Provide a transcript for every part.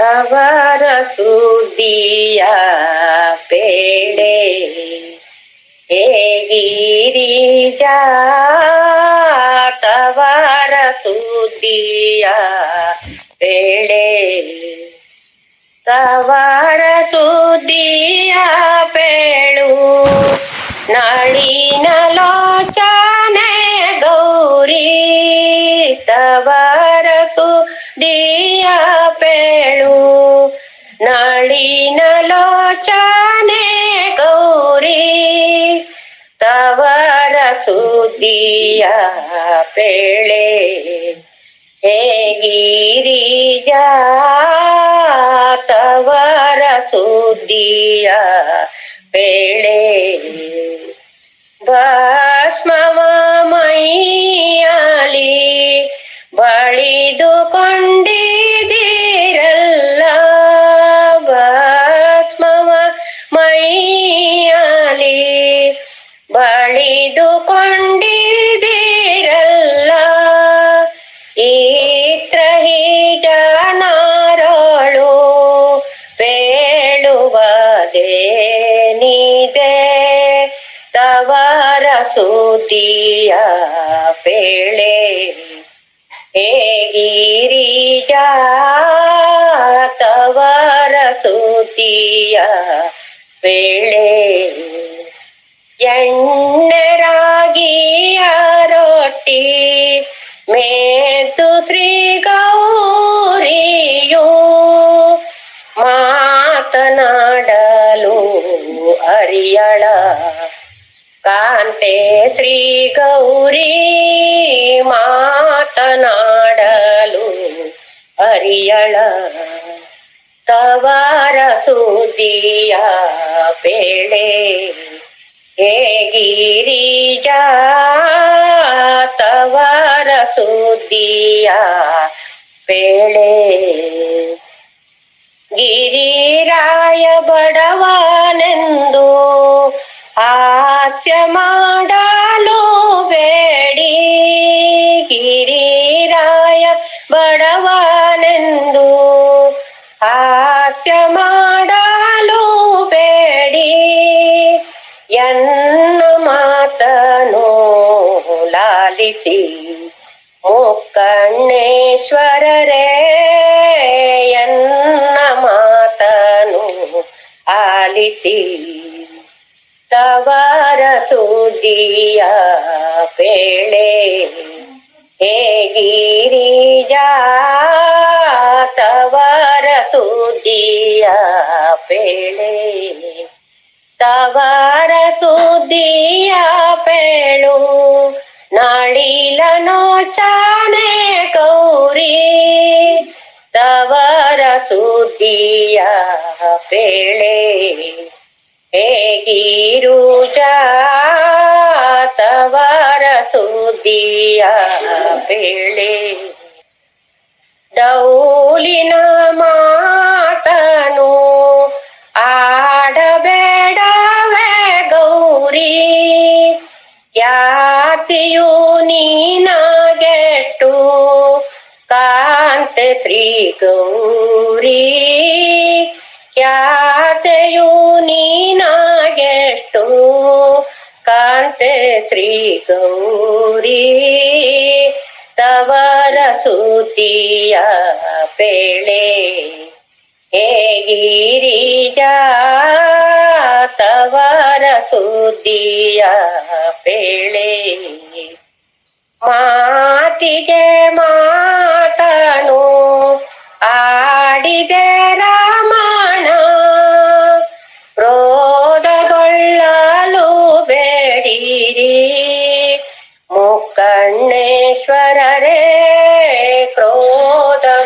ತವರ ಸುದ್ದಿಯ ಬೇಳೆ ಹೇಗಿರಿಜ ತವರ ಸುದ್ದಿಯ ಬೇಳೆ ತವರ ಸುದ್ದಿಯ ಬೇಳು ನಾಳಿನ ಲೋಚನೆ ಗೌರಿ ತವರ ಸುದ್ದಿಯ ಬೇಳು ನಾಳಿನ ಲೋಚನೆ ಗೌರಿ ತವರ ಸುದ್ದಿಯ ಪೇಳೆ ಹೇಗಿರಿ ತವರ ಸುದ್ದಿಯ ಪೇಳೆ ಭಸ್ಮವ ಮೈಯಾಲಿ ಬಳಿದುಕೊಂಡಿದ್ದೀರಲ್ಲ ಈತ್ರಹಿ ಜನರಳು ಬೇಳುವದೇನಿದೆ ತವರ ಸುದ್ದಿಯ ಬೇಳೆ ಹೇಗಿರಿಜ ತವರ ಸುದ್ದಿಯ ಬೇಳೆ ಎಣ್ಣರಾಗಿಯ ರೊಟ್ಟಿ ಮೇತು ಶ್ರೀ ಅರಿಯಳ ಕಾಂತೆ ಶ್ರೀ ಗೌರಿ ಮಾತನಾಡಲು ಅರಿಯಳ ತವಾರ ಸುದಿಯ ಬೇಳೆ ಹೇಗಿರಿಜ ತವಾರ ಸುದಿಯ ಬೇಳೆ. ಗಿರಿರಾಯ ಬಡವನೆಂದು ಹಾಸ್ಯ ಮಾಡಲು ಬೇಡಿ. ಗಿರಿರಾಯ ಬಡವನೆಂದು ಹಾಸ್ಯ ಮಾಡಲು ಬೇಡಿ. ಎನ್ನ ಮಾತನು ಲಾಲಿಸಿ ಮುಕ್ಕಣ್ಣೇಶ್ವರರೇ. ಆಲಿಸಿ ತವರ ಸುದ್ದಿಯ ಬೇಳೆ. ಹೇಗಿರಿಜ ತವರ ಸುದ್ದಿಯ ಬೇಳೆ. ತವರ ಸುದ್ದಿಯ ಬೇಳು ನಾಳಿಲ ನೋಚಾನೆ ಗೌರಿ ತವರ ಸುದ್ದಿಯ ಬೇಳೆ ಹೇಗಿರು ತವರ ಸುದ್ದಿಯ ಬೇಳೆ? ದೌಲಿನ ಮಾತನು ಶ್ರೀ ಗೌರಿ ಖ್ಯಾತೆಯು ನೀನಾಗೆಷ್ಟು. ಕಾಂತೆ ಶ್ರೀ ಗೌರಿ ತವರ ಸುದ್ದಿಯ ಬೇಳೆ. ಹೇಗಿರಿಜ ತವರ ಸುದ್ದಿಯ ಬೆಳೆ. ಮಾತಿಗೆ ಮಾತನು ಮುಕ್ಕಣ್ಣೇಶ್ವರರೇ ಕ್ರೋಧಗೊಳ್ಳಲು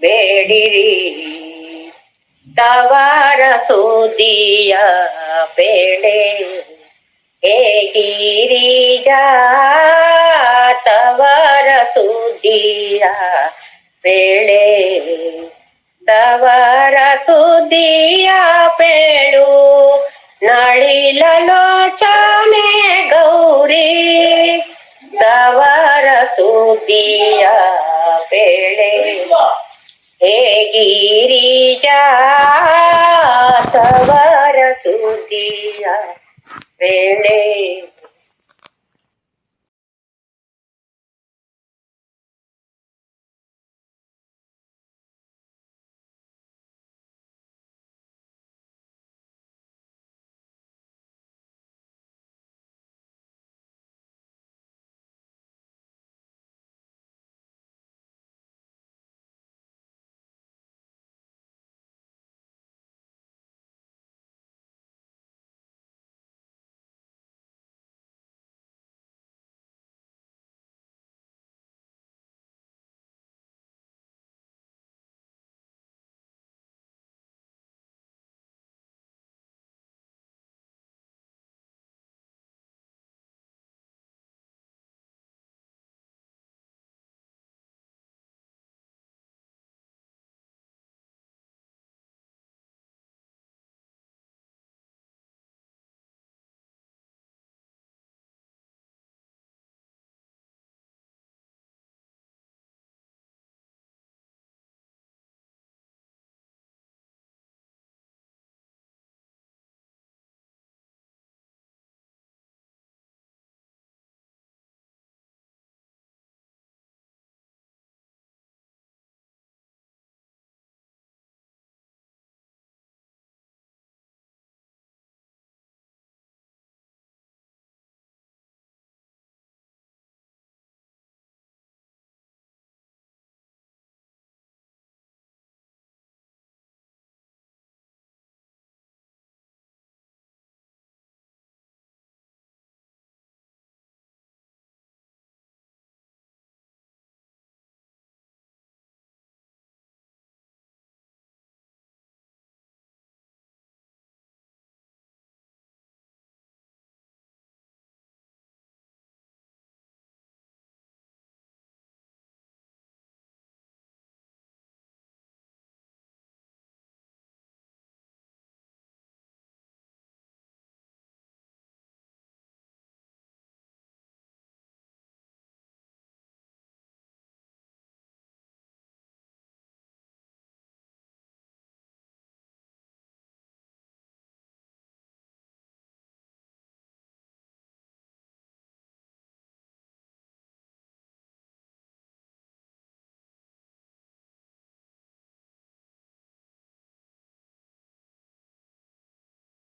ಬೇಡಿರಿ. ತವರ ಸುದಿಯ ಬೇಳೆ ಹೇಗಿರಿ ತವರ ಸುದಿಯ ಬೇಳೆ. ತವರ ಸುದಿಯ ಬೇಳು ನಳಿಲ ಮುದಿಯ ಬೆಳೆ ಹೇಗಿರಿಜಾತವರ ಸುದಿಯ ಬೆಳೆ